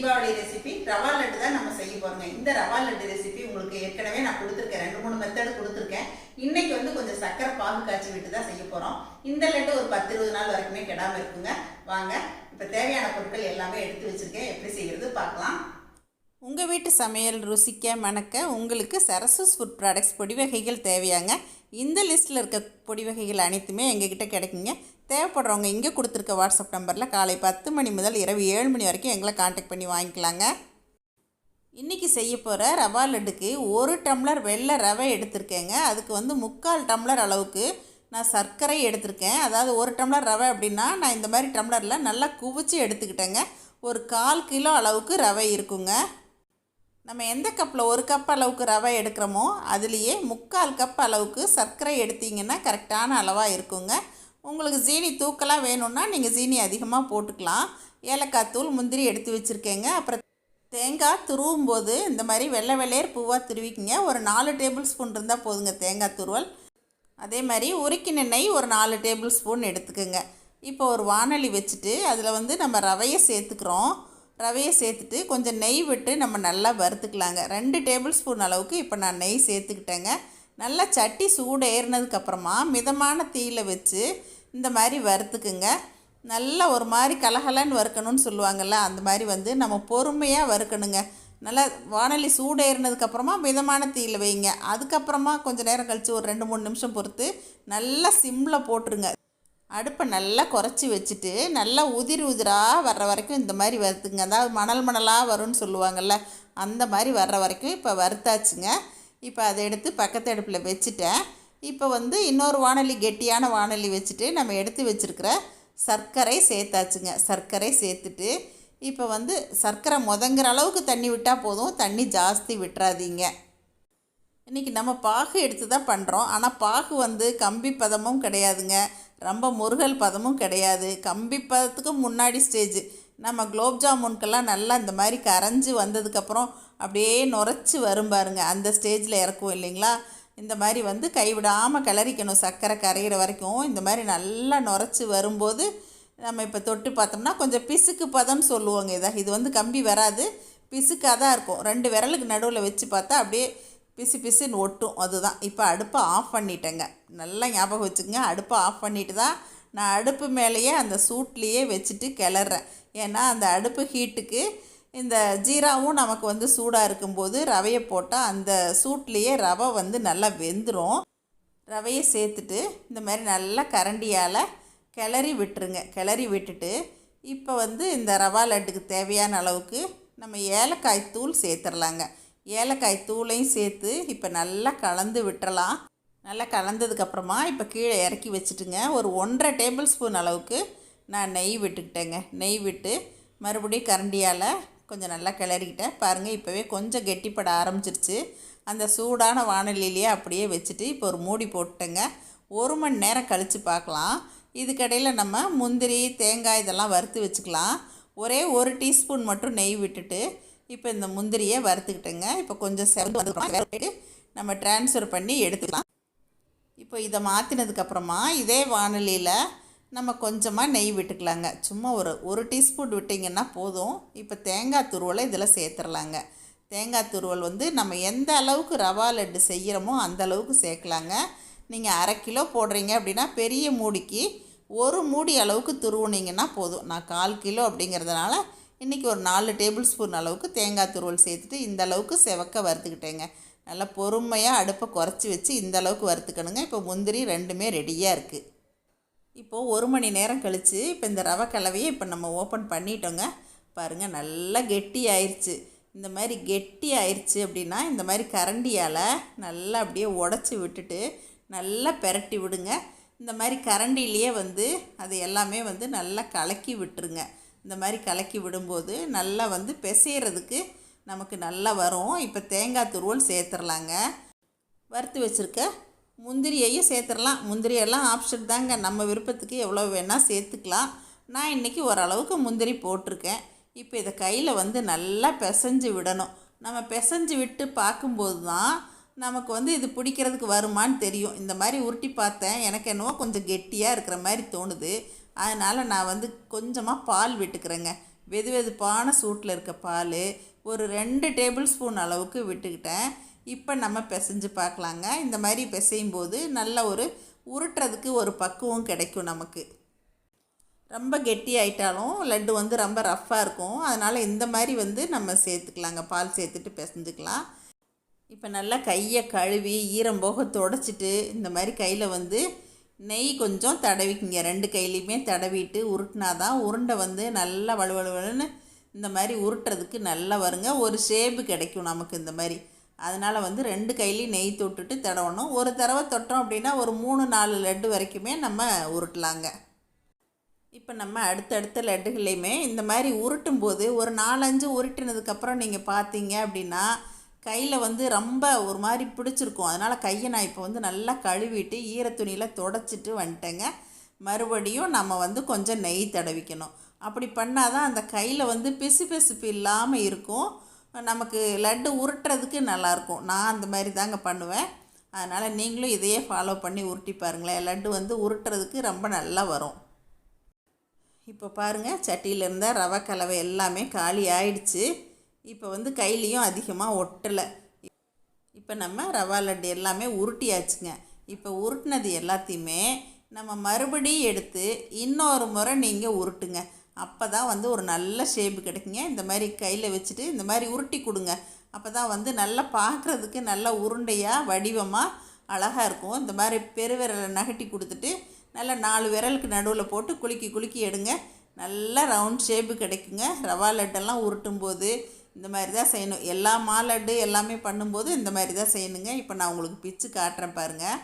Deepavali recipe rava laddu தான் நம்ம செய்ய போகிறோங்க இந்த ரவா லட்டு ரெசிபி உங்களுக்கு ஏற்கனவே நான் கொடுத்துருக்கேன். ரெண்டு மூணு மெத்தடு கொடுத்துருக்கேன். இன்னைக்கு வந்து கொஞ்சம் சக்கரை பாகு காய்ச்சி விட்டு தான் செய்ய போகிறோம் இந்த லட்டு ஒரு பத்து இருபது நாள் வரைக்குமே கெடாமல் இருக்குங்க. வாங்க இப்போ தேவையான பொருட்கள் எல்லாமே எடுத்து வச்சுருக்கேன். எப்படி செய்கிறது பார்க்கலாம். உங்கள் வீட்டு சமையல் ருசிக்க மணக்க உங்களுக்கு சரசூஸ் ஃபுட் ப்ராடக்ட்ஸ் பொடி வகைகள் தேவையாங்க. இந்த லிஸ்ட்டில் இருக்க பொடி வகைகள் அனைத்துமே எங்ககிட்ட கிடைக்குங்க. தேவைப்படுறவங்க இங்கே கொடுத்துருக்க வாட்ஸ்அப் நம்பரில் காலை பத்து மணி முதல் இரவு ஏழு மணி வரைக்கும் எங்களை காண்டாக்ட் பண்ணி வாங்கிக்கலாங்க. இன்றைக்கி செய்ய போகிற ரவா லட்டுக்கு ஒரு டம்ளர் வெள்ளை ரவை எடுத்திருக்கேங்க. அதுக்கு வந்து முக்கால் டம்ளர் அளவுக்கு நான் சர்க்கரை எடுத்திருக்கேன். அதாவது ஒரு டம்ளர் ரவை அப்படின்னா நான் இந்த மாதிரி டம்ளரில் நல்லா குவிச்சு எடுத்துக்கிட்டேங்க. ஒரு கால் கிலோ அளவுக்கு ரவை இருக்குங்க. நம்ம எந்த கப்பில் ஒரு கப் அளவுக்கு ரவை எடுக்கிறோமோ அதுலேயே முக்கால் கப் அளவுக்கு சர்க்கரை எடுத்தீங்கன்னா கரெக்டான அளவாக இருக்குங்க. உங்களுக்கு ஜீனி தூக்கலாக வேணும்னா நீங்கள் ஜீனி அதிகமாக போட்டுக்கலாம். ஏலக்காய் தூள் முந்திரி எடுத்து வச்சுருக்கேங்க. அப்புறம் தேங்காய் துருவும் போது இந்த மாதிரி வெள்ளை வெள்ளையர் பூவாக துருவிக்கிங்க. ஒரு நாலு டேபிள் ஸ்பூன் இருந்தால் போதுங்க தேங்காய் துருவல். அதே மாதிரி உருக்கின நெய் ஒரு நாலு டேபிள் ஸ்பூன் எடுத்துக்கோங்க. இப்போ ஒரு வானொலி வச்சுட்டு அதில் வந்து நம்ம ரவையை சேர்த்துக்கிறோம். ரவையை சேர்த்துட்டு கொஞ்சம் நெய் விட்டு நம்ம நல்லா வறுத்துக்கலாங்க. ரெண்டு டேபிள் ஸ்பூன் அளவுக்கு இப்போ நான் நெய் சேர்த்துக்கிட்டேங்க. நல்லா சட்டி சூடு ஏறினதுக்கப்புறமா மிதமான தீயில் வச்சு இந்த மாதிரி வறுத்துக்குங்க. நல்லா ஒரு மாதிரி கலகலன்னு வறுக்கணும்னு சொல்லுவாங்கள்ல அந்த மாதிரி வந்து நம்ம பொறுமையாக வறுக்கணுங்க. நல்லா வானொலி சூடு ஏறினதுக்கப்புறமா மிதமான தீயில் வைங்க. அதுக்கப்புறமா கொஞ்சம் நேரம் கழித்து ஒரு ரெண்டு மூணு நிமிஷம் பொறுத்து நல்லா சிம்மில் போட்டுருங்க. அடுப்பை நல்லா குறைச்சி வச்சுட்டு நல்லா உதிரி உதிராக வர்ற வரைக்கும் இந்த மாதிரி வறுத்துங்க. அதாவது மணல் மணலாக வரும்னு சொல்லுவாங்கள்ல அந்த மாதிரி வர்ற வரைக்கும் இப்போ வறுத்தாச்சுங்க. இப்போ அதை எடுத்து பக்கத்து அடுப்பில் வச்சுட்டேன். இப்போ வந்து இன்னொரு வானொலி கெட்டியான வானொலி வச்சுட்டு நம்ம எடுத்து வச்சுருக்கிற சர்க்கரை சேர்த்தாச்சுங்க. சர்க்கரை சேர்த்துட்டு இப்போ வந்து சர்க்கரை முதங்குற அளவுக்கு தண்ணி விட்டால் போதும். தண்ணி ஜாஸ்தி விட்டுறாதீங்க. இன்றைக்கி நம்ம பாகு எடுத்து தான் பண்ணுறோம் ஆனால் பாகு வந்து கம்பி பதமும் கிடையாதுங்க. ரொம்ப முருகல் பதமும் கிடையாது. கம்பி பதத்துக்கு முன்னாடி ஸ்டேஜ் நம்ம குலோப் ஜாமுன்கெல்லாம் நல்லா இந்த மாதிரி கரைஞ்சி வந்ததுக்கப்புறம் அப்படியே நுரைச்சி வரும் பாருங்க. அந்த ஸ்டேஜில் இறக்குவோம் இல்லைங்களா? இந்த மாதிரி வந்து கைவிடாமல் கிளறிக்கணும். சர்க்கரை கரைகிற வரைக்கும் இந்த மாதிரி நல்லா நுரைச்சி வரும்போது நம்ம இப்போ தொட்டு பார்த்தோம்னா கொஞ்சம் பிசுக்கு பதம்னு சொல்லுவோங்க இதை. இது வந்து கம்பி வராது. பிசுக்காக தான் இருக்கும். ரெண்டு விரலுக்கு நடுவில் வச்சு பார்த்தா அப்படியே பிசு பிசுன்னு ஒட்டும். அதுதான். இப்போ அடுப்பை ஆஃப் பண்ணிட்டேங்க. நல்லா ஞாபகம் வச்சுக்கோங்க. அடுப்பை ஆஃப் பண்ணிட்டு தான் நான் அடுப்பு மேலேயே அந்த சூட்லேயே வச்சுட்டு கிளறேன். ஏன்னா அந்த அடுப்பு ஹீட்டுக்கு இந்த ஜீராவும் நமக்கு வந்து சூடாக இருக்கும்போது ரவையை போட்டால் அந்த சூட்லேயே ரவை வந்து நல்லா வெந்துடும் ரவையை சேர்த்துட்டு இந்த மாதிரி நல்லா கரண்டியால் கிளறி விட்டுருங்க. கிளறி விட்டுட்டு இப்போ வந்து இந்த ரவா லட்டுக்கு தேவையான அளவுக்கு நம்ம ஏலக்காய் தூள் சேர்த்துடலாங்க ஏலக்காய் தூளையும் சேர்த்து இப்போ நல்லா கலந்து விட்டுறலாம். நல்லா கலந்ததுக்கப்புறமா இப்போ கீழே இறக்கி வச்சுட்டுங்க. ஒரு ஒன்றரை டேபிள் ஸ்பூன் அளவுக்கு நான் நெய் விட்டுக்கிட்டேங்க. நெய் விட்டு மறுபடியும் கரண்டியால் கொஞ்சம் நல்லா கிளறிக்கிட்டேன். பாருங்கள் இப்போவே கொஞ்சம் கெட்டிப்பட ஆரம்பிச்சிருச்சு. அந்த சூடான வானொலியிலேயே அப்படியே வச்சுட்டு இப்போ ஒரு மூடி போட்டுட்டேங்க. ஒரு மணி நேரம் கழித்து பார்க்கலாம். இதுக்கடையில் நம்ம முந்திரி தேங்காய் இதெல்லாம் வறுத்து வச்சுக்கலாம். ஒரே ஒரு டீஸ்பூன் மட்டும் நெய் விட்டுட்டு இப்போ இந்த முந்திரியை வறுத்துக்கிட்டேங்க. இப்போ கொஞ்சம் செவந்து வந்து நம்ம ட்ரான்ஸ்ஃபர் பண்ணி எடுத்துக்கலாம். இப்போ இதை மாற்றினதுக்கப்புறமா இதே வானொலியில் நம்ம கொஞ்சமாக நெய் விட்டுக்கலாங்க. சும்மா ஒரு ஒரு டீஸ்பூன் விட்டிங்கன்னா போதும். இப்போ தேங்காய் துருவலை இதில் சேர்த்துடலாங்க. தேங்காய் துருவல் வந்து நம்ம எந்த அளவுக்கு ரவா லட்டு செய்கிறோமோ அந்த அளவுக்கு சேர்க்கலாங்க. நீங்கள் அரை கிலோ போடுறீங்க அப்படின்னா பெரிய மூடிக்கு ஒரு மூடி அளவுக்கு துருவுனீங்கன்னா போதும். நான் கால் கிலோ அப்படிங்கிறதுனால இன்றைக்கி ஒரு நாலு டேபிள் ஸ்பூன் அளவுக்கு தேங்காய் துருவல் சேர்த்துட்டு இந்த அளவுக்கு செவக்க வறுத்துக்கிட்டேங்க. நல்லா பொறுமையாக அடுப்பை குறைச்சி வச்சு இந்த அளவுக்கு வறுத்துக்கணுங்க. இப்போ முந்திரி ரெண்டுமே ரெடியாக இருக்குது இப்போது ஒரு மணி நேரம் கழித்து இப்போ இந்த ரவை கலவையை இப்போ நம்ம ஓப்பன் பண்ணிட்டோங்க. பாருங்கள் நல்லா கெட்டி ஆயிடுச்சு இந்த மாதிரி கெட்டி ஆயிடுச்சு அப்படின்னா இந்த மாதிரி கரண்டியால் நல்லா அப்படியே உடச்சி விட்டுட்டு நல்லா பெரட்டி விடுங்க. இந்த மாதிரி கரண்டிலேயே வந்து அது எல்லாமே வந்து நல்லா கலக்கி விட்டுருங்க. இந்த மாதிரி கலக்கி விடும்போது நல்லா வந்து பிசைகிறதுக்கு நமக்கு நல்லா வரும். இப்போ தேங்காய் துருவல் சேர்த்துடலாங்க வறுத்து வச்சுருக்க முந்திரியையும் சேர்த்துடலாம் முந்திரியெல்லாம் ஆப்ஷன் தாங்க. நம்ம விருப்பத்துக்கு எவ்வளோ வேணால் சேர்த்துக்கலாம். நான் இன்றைக்கி ஓரளவுக்கு முந்திரி போட்டிருக்கேன். இப்போ இதை கையில் வந்து நல்லா பிசைஞ்சு விடணும். நம்ம பிசைஞ்சு விட்டு பார்க்கும்போது தான் நமக்கு வந்து இது பிடிக்கிறதுக்கு வருமான்னு தெரியும். இந்த மாதிரி உருட்டி பார்த்தேன். எனக்கு என்னவோ கொஞ்சம் கெட்டியாக இருக்கிற மாதிரி தோணுது. அதனால் நான் வந்து கொஞ்சமாக பால் விட்டுக்கிறேங்க. வெது வெதுப்பான சூட்டில் இருக்க பால் ஒரு ரெண்டு டேபிள் ஸ்பூன் அளவுக்கு விட்டுக்கிட்டேன். இப்போ நம்ம பிசைஞ்சு பார்க்கலாங்க. இந்த மாதிரி பிசையும் போது நல்ல ஒரு உருட்டுறதுக்கு ஒரு பக்குவம் கிடைக்கும் நமக்கு. ரொம்ப கெட்டி ஆயிட்டாலும் லட்டு வந்து ரொம்ப ரஃப்பாக இருக்கும். அதனால் இந்த மாதிரி வந்து நம்ம சேர்த்துக்கலாங்க. பால் சேர்த்துட்டு பிசைஞ்சுக்கலாம். இப்போ நல்லா கையை கழுவி ஈரம் போக தொடச்சிட்டு இந்த மாதிரி கையில் வந்து நெய் கொஞ்சம் தடவிக்குங்க. ரெண்டு கையிலையுமே தடவிட்டு உருட்டினா தான் உருண்டை வந்து நல்லா வலுவலுவலுன்னு இந்த மாதிரி உருட்டுறதுக்கு நல்லா வருங்க. ஒரு ஷேப்பு கிடைக்கும் நமக்கு இந்த மாதிரி. அதனால் வந்து ரெண்டு கையிலையும் நெய் தொட்டுட்டு தடவணும். ஒரு தடவை தொட்டோம் அப்படின்னா ஒரு மூணு நாலு லட்டு வரைக்குமே நம்ம உருட்டலாங்க. இப்போ நம்ம அடுத்தடுத்த லட்டுகளையுமே இந்த மாதிரி உருட்டும் போது ஒரு நாலஞ்சு உருட்டினதுக்கப்புறம் நீங்கள் பார்த்தீங்க அப்படின்னா கையில் வந்து ரொம்ப ஒரு மாதிரி பிடிச்சிருக்கும். அதனால் கையை நான் இப்போ வந்து நல்லா கழுவிட்டு ஈரத்துணியில் தொடச்சிட்டு வந்துட்டேங்க. மறுபடியும் நம்ம வந்து கொஞ்சம் நெய் தடவிக்கணும். அப்படி பண்ணால் தான் அந்த கையில் வந்து பிசு பிசுப்பு இல்லாமல் இருக்கும். நமக்கு லட்டு உருட்டுறதுக்கு நல்லாயிருக்கும். நான் அந்த மாதிரி தாங்க பண்ணுவேன். அதனால் நீங்களும் இதையே ஃபாலோ பண்ணி உருட்டி பாருங்களேன். லட்டு வந்து உருட்டுறதுக்கு ரொம்ப நல்லா வரும். இப்போ பாருங்கள் சட்டியில் இருந்த ரவை கலவை எல்லாமே காலி ஆயிடுச்சு. இப்போ வந்து கையிலையும் அதிகமாக ஒட்டலை. இப்போ நம்ம ரவா லட்டு எல்லாமே உருட்டியாச்சுங்க. இப்போ உருட்டினது எல்லாத்தையுமே நம்ம மறுபடியும் எடுத்து இன்னொரு முறை நீங்கள் உருட்டுங்க. அப்போ தான் வந்து ஒரு நல்ல ஷேப்பு கிடைக்குங்க. இந்த மாதிரி கையில் வச்சுட்டு இந்த மாதிரி உருட்டி கொடுங்க. அப்போ தான் வந்து நல்லா பார்க்குறதுக்கு நல்லா உருண்டையாக வடிவமாக அழகாக இருக்கும். இந்த மாதிரி பெருவிரலை நகட்டி கொடுத்துட்டு நல்லா நாலு விரலுக்கு நடுவில் போட்டு குலுக்கி குலுக்கி எடுங்க. நல்லா ரவுண்ட் ஷேப்பு கிடைக்குங்க. ரவா லட்டெல்லாம் உருட்டும் போது இந்த மாதிரி தான் செய்யணும். எல்லா மாலட்டு எல்லாமே பண்ணும்போது இந்த மாதிரி தான் செய்யணுங்க. இப்போ நான் உங்களுக்கு பிச்சு காட்டுறேன் பாருங்கள்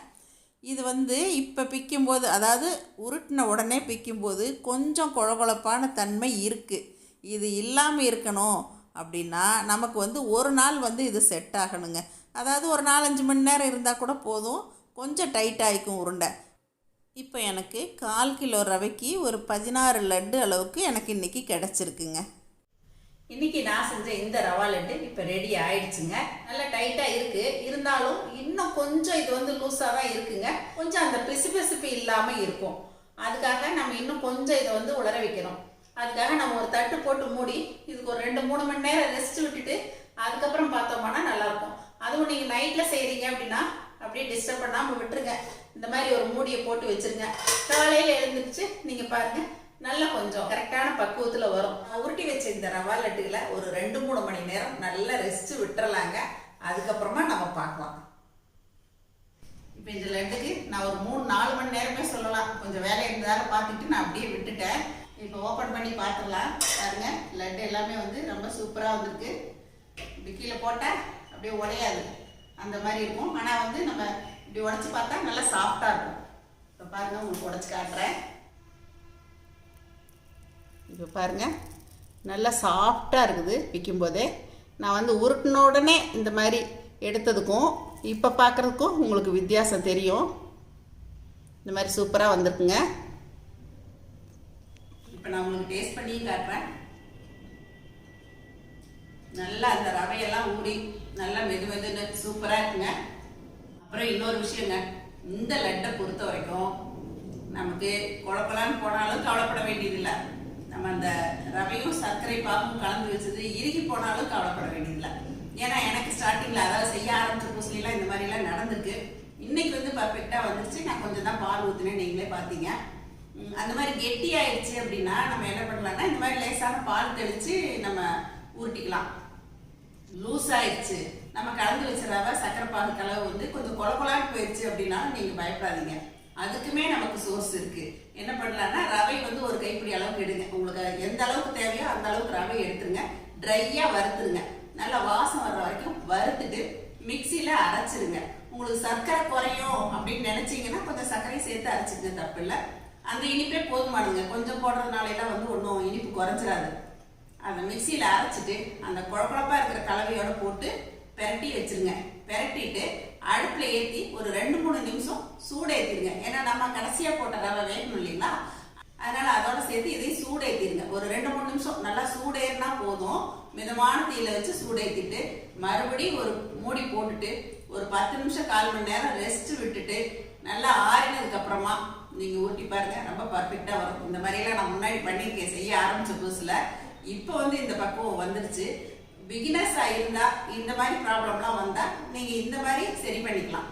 இது வந்து இப்போ பிக்கும்போது அதாவது உருட்டின உடனே பிக்கும்போது கொஞ்சம் குழகுழப்பான தன்மை இருக்குது இது இல்லாமல் இருக்கணும் அப்படின்னா நமக்கு வந்து ஒரு நாள் வந்து இது செட் ஆகணுங்க. அதாவது ஒரு நாலஞ்சு மணி நேரம் இருந்தால் கூட போதும். கொஞ்சம் டைட் ஆகிக்கும் உருண்டை. இப்போ எனக்கு கால் கிலோ ரவைக்கு ஒரு பதினாறு லட்டு அளவுக்கு எனக்கு இன்றைக்கி கிடச்சிருக்குங்க. இன்னைக்கு நான் செஞ்ச இந்த ரவா லட்டு இப்போ ரெடி ஆயிடுச்சுங்க. நல்லா டைட்டாக இருக்குது இருந்தாலும் இன்னும் கொஞ்சம் இது வந்து லூஸாக தான் இருக்குங்க. கொஞ்சம் அந்த பிசு பிசுப்பு இல்லாமல் இருக்கும். அதுக்காக நம்ம இன்னும் கொஞ்சம் இதை வந்து உலர வைக்கிறோம் அதுக்காக நம்ம ஒரு தட்டு போட்டு மூடி இதுக்கு ஒரு ரெண்டு மூணு மணி நேரம் ரெஸ்ட் விட்டுட்டு அதுக்கப்புறம் பார்த்தோம்னா நல்லாயிருக்கும். அதுவும் நீங்கள் நைட்டில் செய்கிறீங்க அப்படின்னா அப்படியே டிஸ்டர்ப் பண்ணாமல் விட்டுருங்க. இந்த மாதிரி ஒரு மூடியை போட்டு வச்சிருங்க. காலையில் எழுந்துருச்சு நீங்கள் பாருங்கள் நல்லா கொஞ்சம் கரெக்டான பக்குவத்தில் வரும். உருட்டி வச்ச இந்த ரவா லட்டுகளை ஒரு ரெண்டு மூணு மணி நேரம் நல்லா ரெஸ்ட் விட்டுறலாங்க. அதுக்கப்புறமா நம்ம பார்க்கலாம். இப்போ இந்த லட்டுக்கு நான் ஒரு மூணு நாலு மணி நேரமே சொல்லலாம். கொஞ்சம் வேலை இருந்ததால பார்த்துட்டு நான் அப்படியே விட்டுட்டேன். இப்போ ஓப்பன் பண்ணி பார்த்துடலாம். பாருங்க லட்டு எல்லாமே வந்து ரொம்ப சூப்பராக வந்திருக்கு. இப்படி கீழே போட்டால் அப்படியே உடையாது. அந்த மாதிரி இருக்கும். ஆனால் வந்து நம்ம இப்படி உடச்சி பார்த்தா நல்லா சாஃப்டாக இருக்கும். இப்போ பாருங்க உங்களுக்கு உடச்சி காட்டுறேன். இப்போ பாருங்கள் நல்லா சாஃப்டாக இருக்குது விற்கும்போதே நான் வந்து உருட்டின உடனே இந்த மாதிரி எடுத்ததுக்கும் இப்போ பார்க்குறதுக்கும் உங்களுக்கு வித்தியாசம் தெரியும். இந்த மாதிரி சூப்பராக வந்திருக்குங்க. இப்போ நான் உங்களுக்கு டேஸ்ட் பண்ணி காட்டுறேன். நல்லா அந்த ரவையெல்லாம் ஊறி நல்லா மெது மெதுன்னு சூப்பராக இருக்குங்க. அப்புறம் இன்னொரு விஷயங்க. இந்த லட்டை பொறுத்த வரைக்கும் நமக்கு குழப்பலான்னு போனாலும் கவலைப்பட வேண்டியதில்லை. நம்ம அந்த ரவையும் சர்க்கரை பாகும் கலந்து வச்சது இறுகி போனாலும் கவலைப்பட வேண்டியதில்லை. ஏன்னா எனக்கு ஸ்டார்டிங்கில் அதாவது செய்ய ஆரம்பிச்ச புதுசுலாம் இந்த மாதிரிலாம் நடந்திருக்கு. இன்னைக்கு வந்து பர்ஃபெக்டாக வந்துருச்சு. நான் கொஞ்சம் தான் பால் ஊற்றினேன் நீங்களே பார்த்தீங்க. அந்த மாதிரி கெட்டி ஆயிடுச்சு அப்படின்னா நம்ம என்ன பண்ணலாம்னா இந்த மாதிரி லேசான பால் தெளித்து நம்ம உருட்டிக்கலாம் லூஸ் ஆயிடுச்சு. நம்ம கலந்து வச்ச ரவை சக்கரை பாகு கலவை வந்து கொஞ்சம் கொலகொலான்னு போயிடுச்சு அப்படின்னாலும் நீங்க பயப்படாதீங்க. அதுக்குமே நமக்கு சோர்ஸ் இருக்குது என்ன பண்ணலான்னா ரவை வந்து ஒரு கைப்பிடி அளவுக்கு எடுங்க. உங்களுக்கு எந்த அளவுக்கு தேவையோ அந்த அளவுக்கு ரவை எடுத்துருங்க. ட்ரையாக வறுத்துருங்க. நல்லா வாசம் வர்ற வரைக்கும் வறுத்துட்டு மிக்சியில் அரைச்சிருங்க. உங்களுக்கு சர்க்கரை குறையும் அப்படின்னு நினச்சிங்கன்னா கொஞ்சம் சர்க்கரையும் சேர்த்து அரைச்சிருங்க தப்பு இல்லை. அந்த இனிப்பே போதுமானுங்க கொஞ்சம் போடுறதுனால எல்லாம் வந்து ஒன்றும் இனிப்பு குறைஞ்சிடாது அதை மிக்சியில் அரைச்சிட்டு அந்த குழப்பழப்பாக இருக்கிற கலவையோட போட்டு பெரட்டி வச்சிருங்க. பெரட்டிட்டு அடுப்பில் ஏற்றி ஒரு ரெண்டு மூணு நிமிஷம் சூடு ஏற்றிருங்க ஏன்னா நம்ம கடைசியாக போட்ட ரவை வேணும் இல்லைங்களா? அதனால அதோட சேர்த்து இதையும் சூடு ஏற்றிருங்க ஒரு ரெண்டு மூணு நிமிஷம். நல்லா சூடேறினா போதும். மிதமான தீயில வச்சு சூடேற்றிட்டு மறுபடியும் ஒரு மூடி போட்டுட்டு ஒரு பத்து நிமிஷம் கால் மணி நேரம் ரெஸ்ட் விட்டுட்டு நல்லா ஆறினதுக்கு அப்புறமா நீங்க ஊட்டி பாருங்க. ரொம்ப பர்ஃபெக்டா வரும். இந்த மாதிரியெல்லாம் நான் முன்னாடி பண்ணியிருக்கேன். செய்ய ஆரம்பிச்ச புதுசுல. இப்போ வந்து இந்த பக்குவம் வந்துருச்சு. பிகினர்ஸாக இருந்தால் இந்த மாதிரி ப்ராப்ளம்லாம் வந்தால் நீங்கள் இந்த மாதிரி சரி பண்ணிக்கலாம்.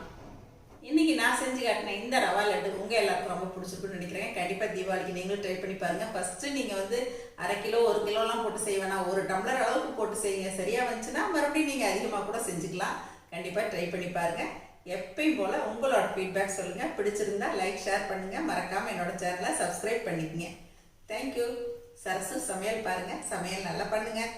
இன்னைக்கு நான் செஞ்சு காட்டின இந்த ரவா லட்டு உங்கள் எல்லாருக்கும் ரொம்ப பிடிச்சிருக்குன்னு நினைக்கிறேன். கண்டிப்பாக தீபாவளிக்கு நீங்களும் ட்ரை பண்ணி பாருங்கள் ஃபஸ்ட்டு நீங்கள் வந்து அரை கிலோ ஒரு கிலோலாம் போட்டு செய்ய ஒரு டம்ளர் அளவுக்கு போட்டு செய்யுங்க. சரியாக வந்துச்சுன்னா மறுபடியும் நீங்கள் அதிகமாக கூட செஞ்சுக்கலாம். கண்டிப்பாக ட்ரை பண்ணி பாருங்கள் எப்பயும் போல் உங்களோட ஃபீட்பேக் சொல்லுங்கள் பிடிச்சிருந்தா லைக் ஷேர் பண்ணுங்கள் மறக்காமல் என்னோட சேனலை சப்ஸ்கிரைப் பண்ணிக்கங்க. தேங்க்யூ சரசு சமையல் பாருங்கள் சமையல் நல்லா பண்ணுங்கள்